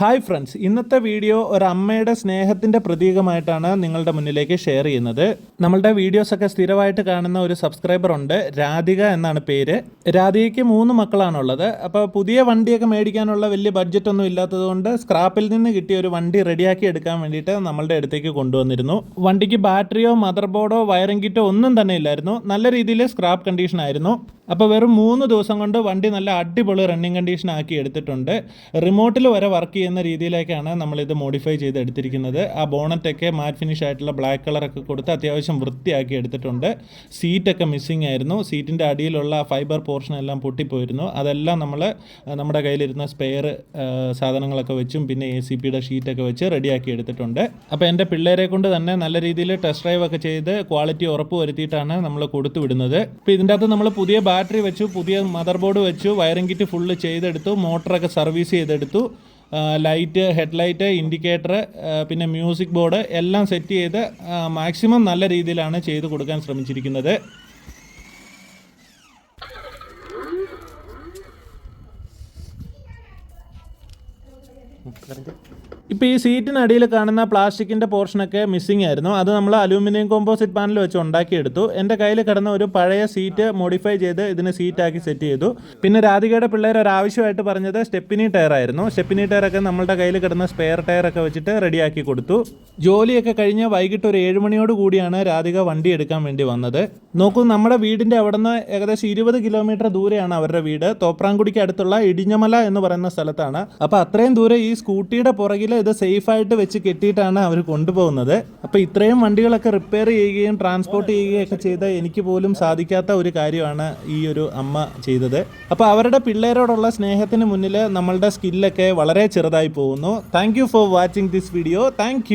Hi friends ഇന്നത്തെ video ഒരു അമ്മയുടെ സ്നേഹത്തിന്റെ പ്രതീകമായിട്ടാണ് നിങ്ങളുടെ മുന്നിലേക്ക് ഷെയർ ചെയ്യുന്നത്. നമ്മളുടെ വീഡിയോസൊക്കെ സ്ഥിരമായിട്ട് കാണുന്ന ഒരു സബ്സ്ക്രൈബർ ഉണ്ട് രാധിക എന്നാണ് പേര്. രാധികയ്ക്ക് മൂന്ന് മക്കളാണുള്ളത്. അപ്പോൾ പുതിയ വണ്ടിയൊക്കെ മേടിക്കാനുള്ള വലിയ ബഡ്ജറ്റ് ഒന്നും ഇല്ലാത്തതുകൊണ്ട് സ്ക്രാപ്പിൽ നിന്ന് കിട്ടിയ ഒരു വണ്ടി റെഡിയാക്കി എടുക്കാൻ വേണ്ടിയിട്ട് നമ്മളുടെ അടുത്തേക്ക് കൊണ്ടുവന്നിരുന്നു. വണ്ടിക്ക് ബാറ്ററിയോ മദർ ബോർഡോ വയറിംഗ് കിറ്റോ ഒന്നും തന്നെ ഇല്ലായിരുന്നു. നല്ല രീതിയിൽ സ്ക്രാപ്പ് കണ്ടീഷൻ ആയിരുന്നു. അപ്പോൾ വെറും മൂന്ന് ദിവസം കൊണ്ട് വണ്ടി നല്ല അടിപൊളി റണ്ണിങ് കണ്ടീഷൻ ആക്കി എടുത്തിട്ടുണ്ട്. റിമോട്ടിൽ വരെ വർക്ക് രീതിയിലേക്കാണ് നമ്മളിത് മോഡിഫൈ ചെയ്ത് എടുത്തിരിക്കുന്നത്. ആ ബോണറ്റൊക്കെ മാറ്റ് ഫിനിഷ് ആയിട്ടുള്ള ബ്ലാക്ക് കളറൊക്കെ കൊടുത്ത് അത്യാവശ്യം വൃത്തിയാക്കി എടുത്തിട്ടുണ്ട്. സീറ്റൊക്കെ മിസ്സിങ് ആയിരുന്നു. സീറ്റിന്റെ അടിയിലുള്ള ഫൈബർ പോർഷൻ എല്ലാം പൊട്ടിപ്പോയിരുന്നു. അതെല്ലാം നമ്മൾ നമ്മുടെ കയ്യിലിരുന്ന സ്പെയർ സാധനങ്ങളൊക്കെ വെച്ചും പിന്നെ എ സി പിയുടെ ഷീറ്റൊക്കെ വെച്ച് റെഡിയാക്കി എടുത്തിട്ടുണ്ട്. അപ്പോൾ എന്റെ പിള്ളേരെ കൊണ്ട് തന്നെ നല്ല രീതിയിൽ ടെസ്റ്റ് ഡ്രൈവ് ഒക്കെ ചെയ്ത് ക്വാളിറ്റി ഉറപ്പ് വരുത്തിയിട്ടാണ് നമ്മൾ കൊടുത്തു വിടുന്നത്. ഇപ്പോൾ ഇതിന്റെ അകത്ത് നമ്മൾ പുതിയ ബാറ്ററി വെച്ചു പുതിയ മദർ ബോർഡ് വെച്ചു വയറിംഗ് കിറ്റ് ഫുള്ള് ചെയ്തെടുത്തു മോട്ടറൊക്കെ സർവീസ് ചെയ്തെടുത്തു. ലൈറ്റ് ഹെഡ്ലൈറ്റ് ഇൻഡിക്കേറ്റർ പിന്നെ മ്യൂസിക് ബോർഡ് എല്ലാം സെറ്റ് ചെയ്ത് മാക്സിമം നല്ല രീതിയിലാണ് ചെയ്ത് കൊടുക്കാൻ ശ്രമിച്ചിരിക്കുന്നത്. ഇപ്പോൾ ഈ സീറ്റിനടിയിൽ കാണുന്ന പ്ലാസ്റ്റിക്കിന്റെ പോർഷനൊക്കെ മിസ്സിംഗ് ആയിരുന്നു. അത് നമ്മൾ അലൂമിനിയം കോമ്പോസിറ്റ് പാനൽ വെച്ച് ഉണ്ടാക്കിയെടുത്തു. എന്റെ കയ്യിൽ കിടന്ന ഒരു പഴയ സീറ്റ് മോഡിഫൈ ചെയ്ത് ഇതിന് സീറ്റാക്കി സെറ്റ് ചെയ്തു. പിന്നെ രാധികയുടെ പിള്ളേർ ഒരു ആവശ്യമായിട്ട് പറഞ്ഞത് സ്റ്റെപ്പിനി ടയർ ആയിരുന്നു. സ്റ്റെപ്പിനി ടയറൊക്കെ നമ്മളുടെ കയ്യിൽ കിടന്ന സ്പെയർ ടയറൊക്കെ വെച്ചിട്ട് റെഡിയാക്കി കൊടുത്തു. ജോലിയൊക്കെ കഴിഞ്ഞ് വൈകിട്ട് ഒരു ഏഴ് മണിയോട് കൂടിയാണ് രാധിക വണ്ടി എടുക്കാൻ വേണ്ടി വന്നത്. നോക്കൂ നമ്മുടെ വീടിന്റെ അവിടുന്ന് ഏകദേശം ഇരുപത് കിലോമീറ്റർ ദൂരെയാണ് അവരുടെ വീട്. തോപ്രാങ്കുടിക്ക് അടുത്തുള്ള ഇടിഞ്ഞമല എന്ന് പറയുന്ന സ്ഥലത്താണ്. അപ്പോൾ അത്രയും ദൂരെ ഈ സ്കൂട്ടിയുടെ പുറകിൽ ഇത് സേഫായിട്ട് വെച്ച് കെട്ടിയിട്ടാണ് അവർ കൊണ്ടുപോകുന്നത്. അപ്പോൾ ഇത്രയും വണ്ടികളൊക്കെ റിപ്പയർ ചെയ്യുകയും ട്രാൻസ്പോർട്ട് ചെയ്യുകയും ഒക്കെ ചെയ്ത എനിക്ക് പോലും സാധിക്കാത്ത ഒരു കാര്യമാണ് ഈ ഒരു അമ്മ ചെയ്തത്. അപ്പോൾ അവരുടെ പിള്ളേരോടുള്ള സ്നേഹത്തിന് മുന്നിൽ നമ്മളുടെ സ്കില്ലൊക്കെ വളരെ ചെറുതായി പോകുന്നു. Thank for watching this video thank